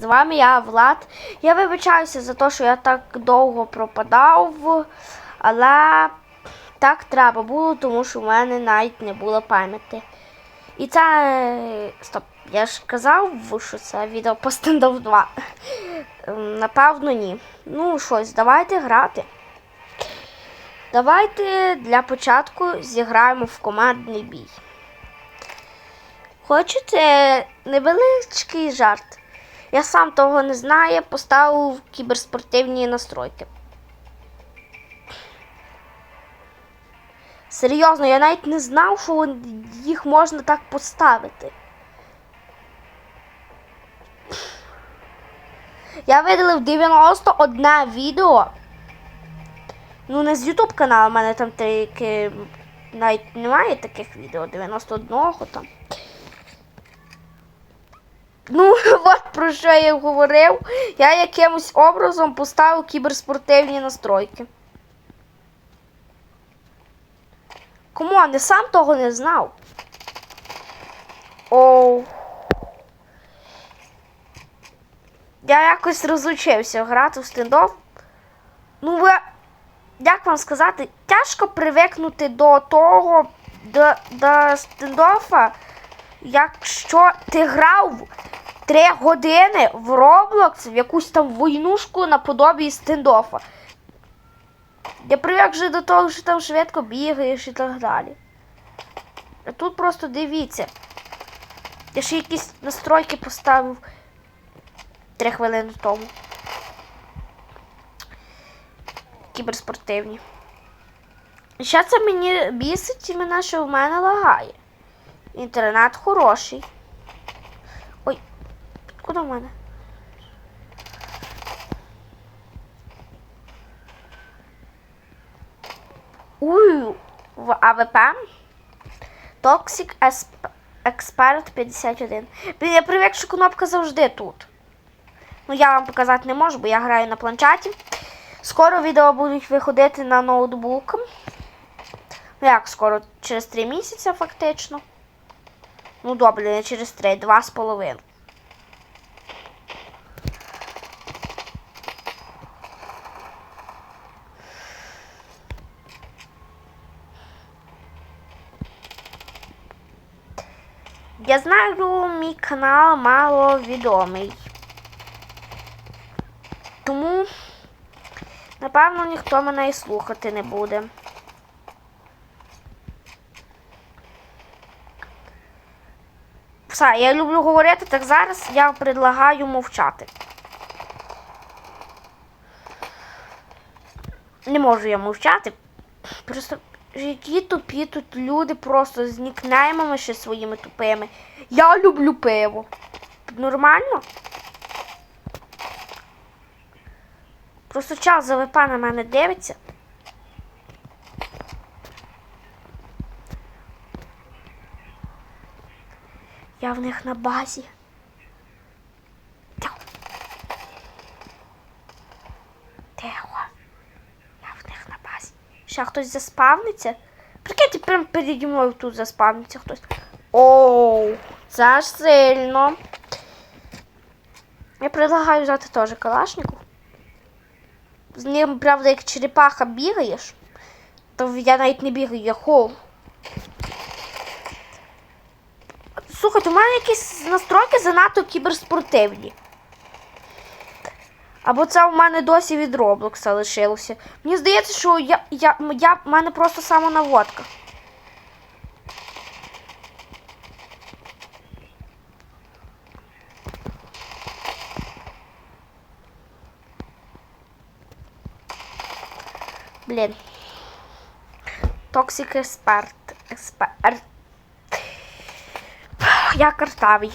З вами я, Влад. Я вибачаюся за те, що я так довго пропадав, але так треба було, тому що в мене навіть не було пам'яті. І це. Стоп, я ж казав, що це відео по стендов 2. Ем, Напевно, ні. Ну, щось, давайте грати. Давайте для початку зіграємо в командний бій. Хочете невеличкий жарт? Я сам того не знаю, поставив кіберспортивні настройки. Серйозно, я навіть не знав, що їх можна так поставити. Я видалив 91 відео. Ну, не з YouTube каналу, у мене там таки навіть немає таких відео, 91 там. Ну, от про що я говорив. Я якимось образом поставив кіберспортивні настройки. Комон, я сам того не знав. Оу. Я якось розучився грати в стендов. Ну, ви, як вам сказати, тяжко привикнути до того, до, до стендофа, якщо ти грав 3 години в Roblox в якусь там войнушку наподобі стендофа. Я привик вже до того, що там швидко бігаєш і так далі. А тут просто дивіться. Я ще якісь настройки поставив 3 хвилини тому. Кіберспортивні. І ще це мені бісить мене, що в мене лагає. Інтернет хороший. Куди в мене? Ую, в АВП. Toxic Expert 51. Блін, я привик, що кнопка завжди тут. Ну, я вам показати не можу, бо я граю на планшеті. Скоро відео будуть виходити на ноутбук. Ну як скоро? Через 3 місяці фактично. Ну добре, не через 3, 2 Я знаю, мій канал мало відомий. Тому, напевно, ніхто мене і слухати не буде. Все, я люблю говорити, так зараз я предлагаю мовчати. Не можу я мовчати. Просто які тупі тут люди просто з нікнеймами ще своїми тупими. Я люблю пиво. Нормально? Просто час ЗВП на мене дивиться. Я в них на базі. Тихо. Тихо. Я в них на Ще хтось заспавниться. Прикиньте, прям переді мною тут заспавниться хтось. Оу, це ж сильно. Я предлагаю взяти теж калашнику. З ним, правда, як черепаха бігаєш, то я навіть не бігаю, я хол. Слухайте, у мене якісь настройки занадто кіберспортивні. Або це у мене досі від Роблокса лишилося. Мені здається, що я, я, я, в мене просто самонаводка. Блін. Токсик експерт. Експерт. Я картавий.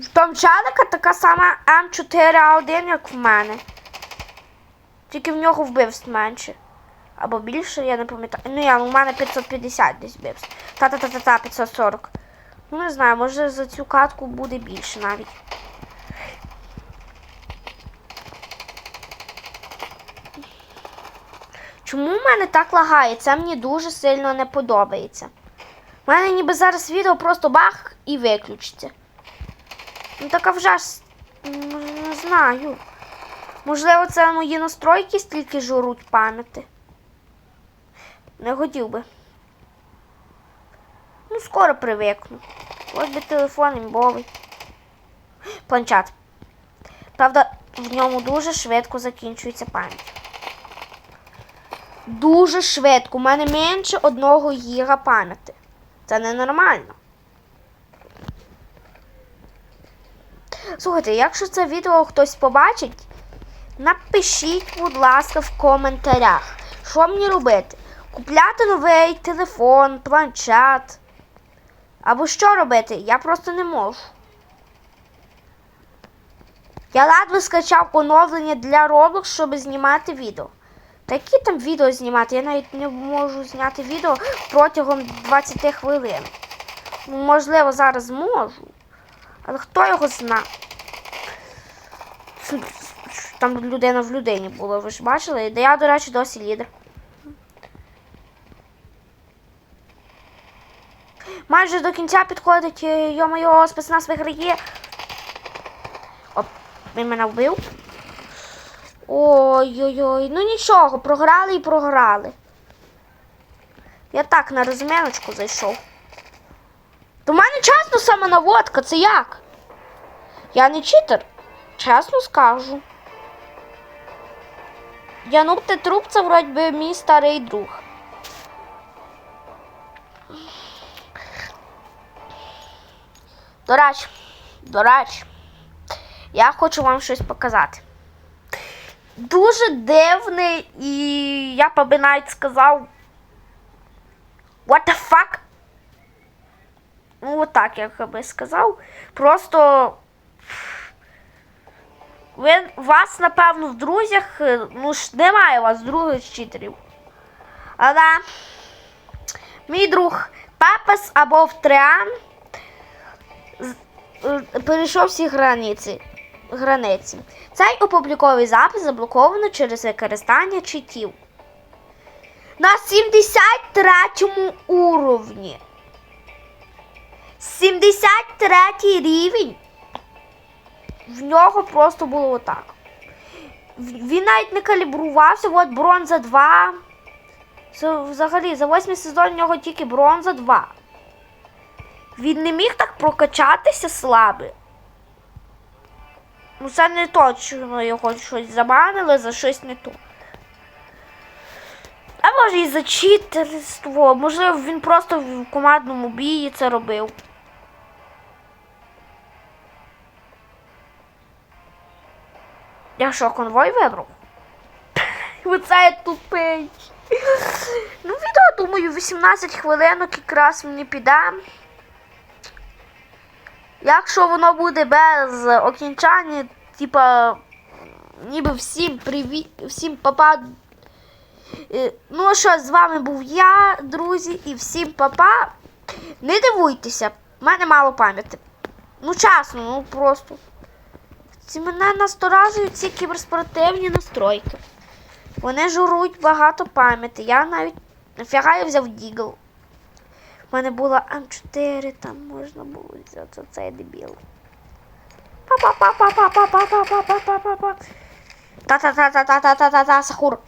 В така сама М4А1, як в мене. Тільки в нього вбивств менше. Або більше, я не пам'ятаю. Ну я, у мене 550 десь вбивств. Та-та-та-та-та, 540. Ну не знаю, може за цю катку буде більше навіть. Чому в мене так лагає? Це мені дуже сильно не подобається. У мене ніби зараз відео просто бах і виключиться. Ну так а вже ж не знаю. Можливо, це мої настройки стільки журуть пам'яті. Не хотів би. Ну, скоро привикну. Ось би телефон імбовий. Планшет. Правда, в ньому дуже швидко закінчується пам'ять. Дуже швидко. У мене менше одного гіга пам'яті. Це ненормально. Слухайте, якщо це відео хтось побачить, напишіть, будь ласка, в коментарях, що мені робити? Купляти новий телефон, планшет. Або що робити? Я просто не можу. Я ледве скачав оновлення для Roblox, щоб знімати відео. Та які там відео знімати? Я навіть не можу зняти відео протягом 20 хвилин. Можливо, зараз зможу. Але хто його зна? Там людина в людині була, ви ж бачили? Де я, до речі, досі лідер. Майже до кінця підходить, е, йо-моє, спецназ виграє. Оп, він мене вбив. Ой-ой-ой, ну нічого, програли і програли. Я так на розміночку зайшов. До мене чесно саме наводка, це як? Я не читер, чесно скажу. Янук ти труп, це вроді би мій старий друг. До речі, до речі, я хочу вам щось показати. Дуже дивний і я б навіть сказав. What the fuck? Ну, отак, як би сказав. Просто. Ви, вас, напевно, в друзях, е, ну ж немає у вас других читерів. Але мій друг Пепес або Втриан з- е, перейшов всі границі. границі. Цей опубліковий запис заблоковано через використання читів. На 73 уровні. 73 рівень. В нього просто було отак. Він навіть не калібрувався, от бронза 2. Це взагалі за 8 сезон в нього тільки бронза 2. Він не міг так прокачатися слабе. Ну, це не точно його щось забанили за щось не то. А може і за читерство. Можливо, він просто в командному бії це робив. Я що, конвой вибрав? Оце тупий. Ну, відео, думаю, 18 хвилинок якраз мені піде. Якщо воно буде без окінчання, типа, ніби всім привіт, всім папа. Е, Ну а що, з вами був я, друзі, і всім папа. Не дивуйтеся, в мене мало пам'яті. Ну, чесно, ну просто. Ці мене насторажують ці кіберспортивні настройки. Вони журують багато пам'яті. Я навіть нафіга я взяв Дігл. У мене була М4, там можна було взяти цей дебіл. Па-па-па-па-па-па-па-па-па-па-па. Та-та-та-та-та-та-та-та, Сахур.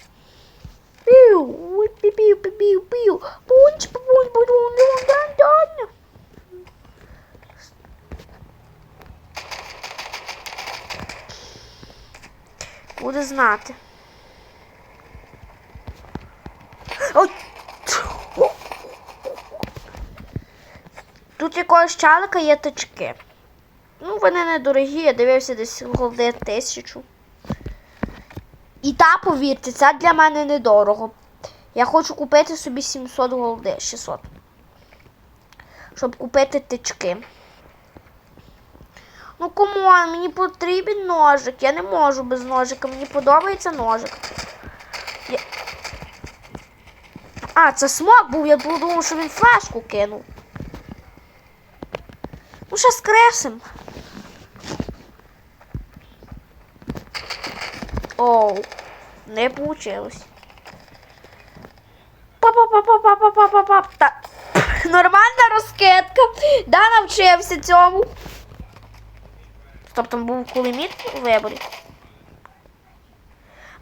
Піу, ой, пі-піу, пі-піу, піу. Пунч, пунч, пунч, пунч, дан Буде знати. Ой. Тут якогось чалика є тачки. Ну, вони недорогі, я дивився десь голди тисячу. І та, повірте, це для мене недорого. Я хочу купити собі 700 голди, 600. Щоб купити тички. Ну комон, мені потрібен ножик. Я не можу без ножика. Мені подобається ножик. Я... А, це смок був, я подумав, що він флешку кинув. Ну, ще скресим. Оу, не получилось. Па-па-па-па-па-па-па-па. Та- Нормальна розкидка. Да, навчився цьому. Стоп, там був кулеміт у виборі.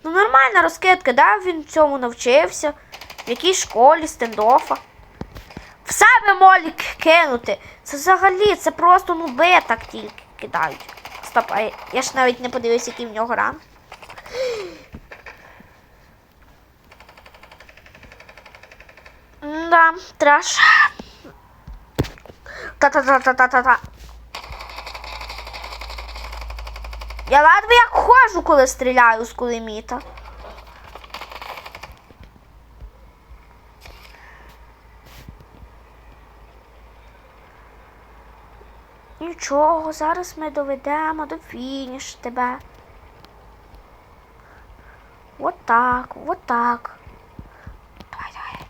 Ну, нормальна розкидка, да, він цьому навчився. В якій школі стендофа. В себе молік кинути. Це взагалі, це просто нуби так тільки кидають. Стоп, а я ж навіть не подивився, який в нього ран. Да, траш. Та-та-та-та-та-та-та. Я ладно як ходжу, коли стріляю з кулеміта. Нічого, зараз ми доведемо до фінішу тебе. Вот так, вот так. Давай, давай.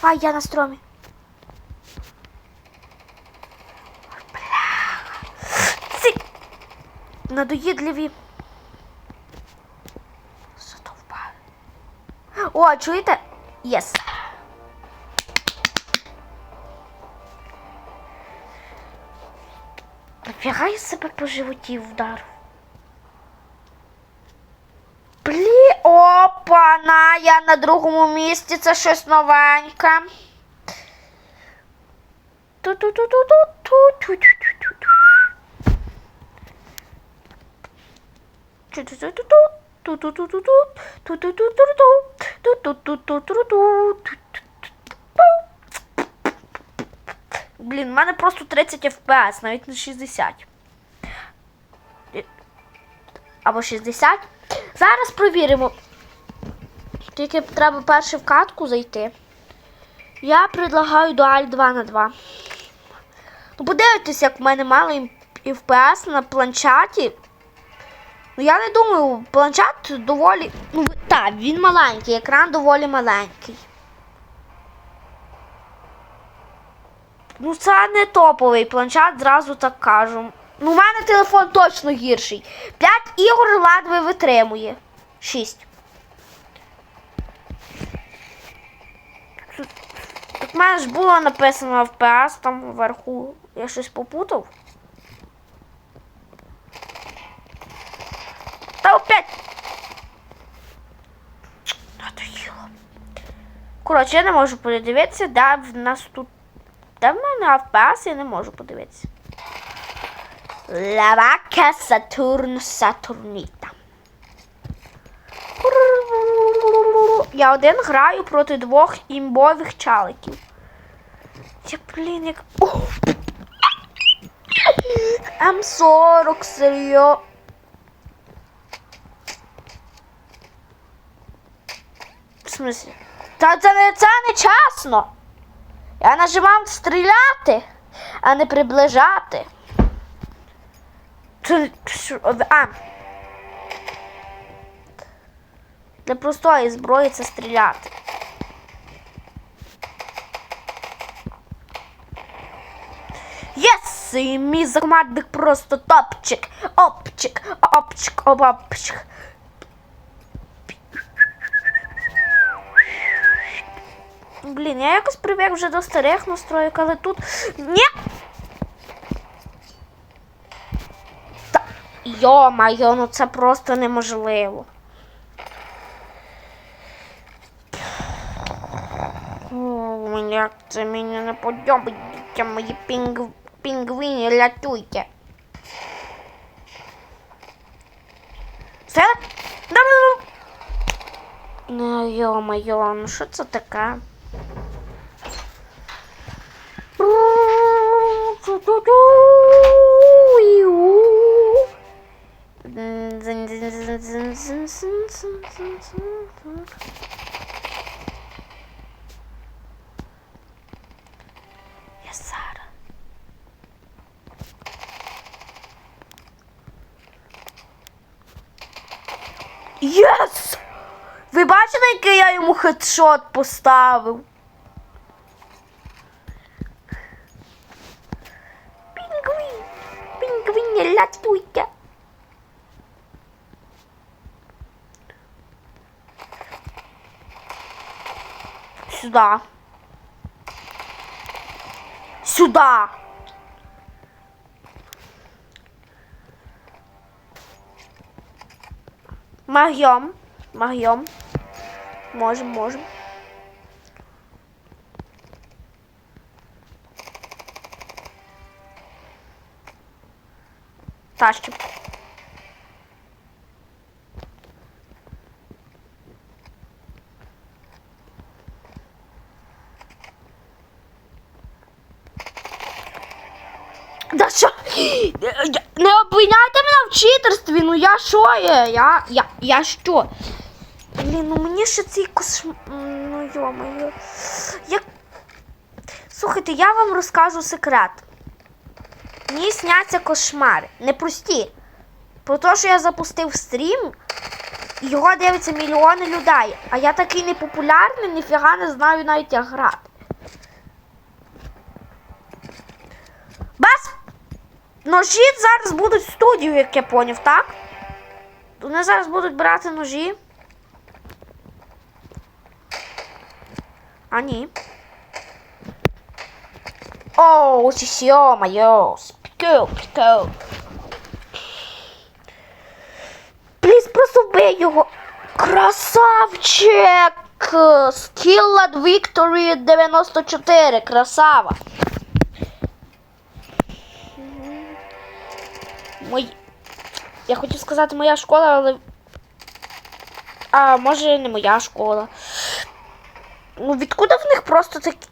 Давай, я на стромі. Надоедливі. Задовбали. О, чуєте? Єс. Yes. Нафіга я себе по животі вдарив? Блі, опана, я на другому місці, це щось новеньке. Ту-ту-ту-ту-ту-ту-ту-ту. Блін, в мене просто 30 FPS, навіть не 60. Або 60. Зараз провіримо. Тільки треба перше в катку зайти. Я предлагаю дуаль 2 на 2. Ну, подивитесь, як в мене мало FPS на планшеті. Ну, я не думаю, планшет доволі. Ну, так, він маленький, екран доволі маленький. Ну, це не топовий планшет, зразу так кажу. Ну, у мене телефон точно гірший. 5 ігор ледве витримує. 6. Так в мене ж було написано FPS там вверху. Я щось попутав. Опять. Надоїло. Коротше, я не можу подивитися, де в нас тут. Де в мене FPS, я не можу подивитися. Лавака Сатурн Сатурніта. Я один граю проти двох імбових чаликів. Я, блін, як. О! М40 серйо. В смысле? Та це не це не чесно. Я нажимав стріляти, а не приближати. А. Для простої зброї це стріляти. Єс! І мій закомандник просто топчик, опчик, опчик, опчик. Блін, я якось привик вже до старих настроїк, але тут. Ні! Та йо-майо, ну це просто неможливо. О, як це мені не подобається, мої пінг... пінгвіні рятуйте. Все? Да-да-да. Ну, йо-майо, ну що це таке? Я Сара. Єс! Ви бачили, який я йому хедшот поставив? Сюда. Сюда. Могем. Могем. Можем, можем. Тащим. Що є? Я, я, я що? Блін, ну мені ще цей кошм... М, Ну йо-моє. Я... Слухайте, я вам розкажу секрет. Мені сняться кошмари. Не прості. Про те, що я запустив стрім, його дивиться мільйони людей. А я такий непопулярний, ніфіга не знаю навіть як грати. Бас! Ножі зараз будуть в студію, як я поняв, так? Вони зараз будуть брати ножі. А ні. О, сісьо моє. Спіку, спіку. Пліз, просто вбий його. Красавчик! Skill at Victory 94. Красава. Мой... Я хотів сказати моя школа, але. А, може не моя школа. Ну, відкуди в них просто такі.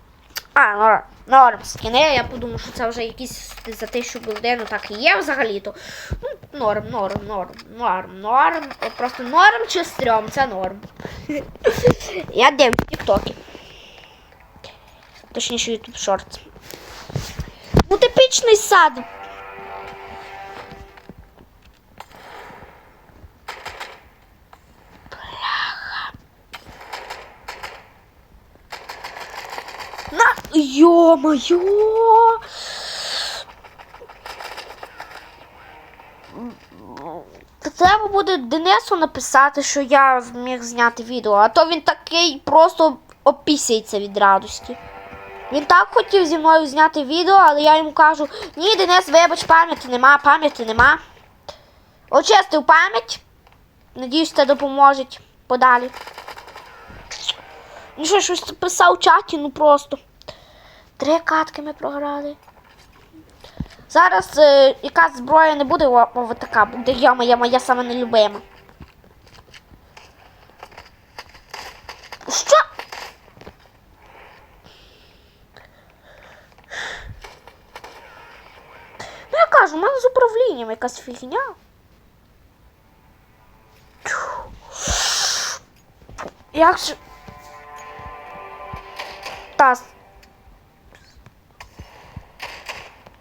А, норм, норм, скини. Я подумав, що це вже якісь за тисячу годину так і є взагалі-то. Ну, норм, норм, норм, норм, норм. От Просто норм чи стрьом, це норм. Я дивлюсь тіктоки. Точніше, YouTube Shorts. Ну, типічний сад. На Йо-моє! Треба буде Денису написати, що я зміг зняти відео, а то він такий просто опісяється від радості. Він так хотів зі мною зняти відео, але я йому кажу, ні, Денис, вибач, пам'яті нема, пам'яті нема. Очистив пам'ять. Надіюсь, це допоможе подалі. Ну що, щось писав у чаті, ну просто. Три катки ми програли. Зараз е, якась зброя не буде о- о, така, буде я моя, моя саме нелюбима. Що? Ну я кажу, у мене з управлінням якась фігня. Як же. Та.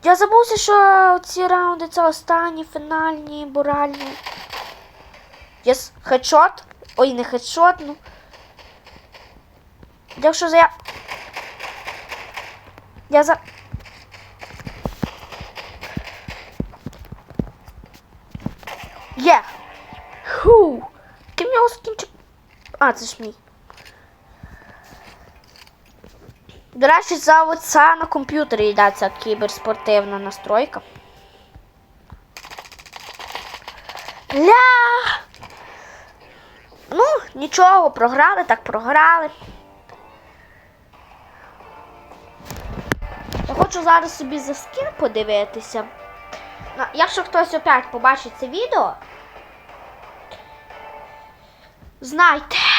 Я забувся, що ці раунди це останні, фінальні, буральні. Єс, хедшот. Ой, не хедшот, ну. Якщо за я. Я за. Є. Ху. Ким його скінчив? А, це ж мій. До речі, за оце на комп'ютері йдеться кіберспортивна настройка. Ля! Ну, нічого, програли, так програли. Я хочу зараз собі за скін подивитися. Якщо хтось опять побачить це відео, знайте.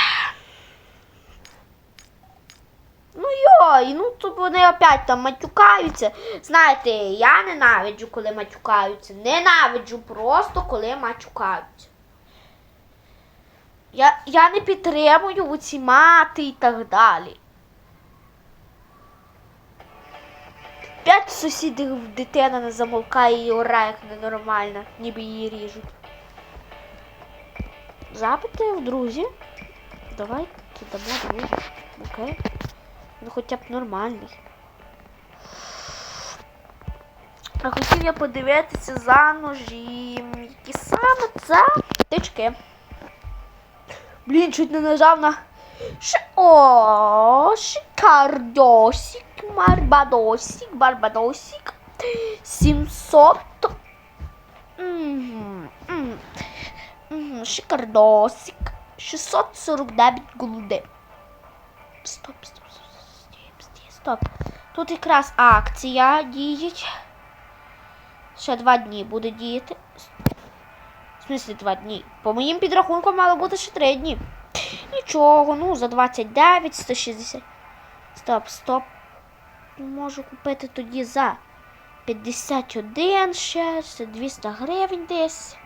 Ну йой, ну тут вони опять там матюкаються. Знаєте, я ненавиджу, коли матюкаються. Ненавиджу просто, коли матюкаються. Я, я не підтримую оці мати і так далі. П'ять сусідів дитина не замовкає і орає як ненормальна, ніби її ріжуть. Запити в друзі. Давайте дамо друзі. Окей. Ну хоча б нормальний. А хотів я подивитися за ножі. Які саме це тички. Блін, чуть не нажав на Ш... О, шикардосик, марбадосик, барбадосик. 700. Мгм, мгм, мгм, Шикардосик. 649 голуди. Стоп, стоп, стоп. Тут якраз акція діють. Ще два дні буде діяти. В смислі два дні. По моїм підрахункам мало бути ще три дні. Нічого, ну за 29, 160. Стоп, стоп. Можу купити тоді за 51 ще, це 200 гривень десь.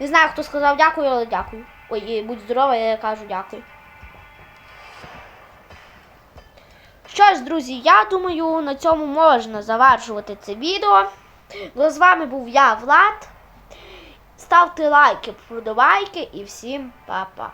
Не знаю, хто сказав дякую, але дякую. Ой, будь здорова, я кажу дякую. Що ж, друзі, я думаю, на цьому можна завершувати це відео. Ну, З вами був я, Влад. Ставте лайки, вподобайки і всім па-па.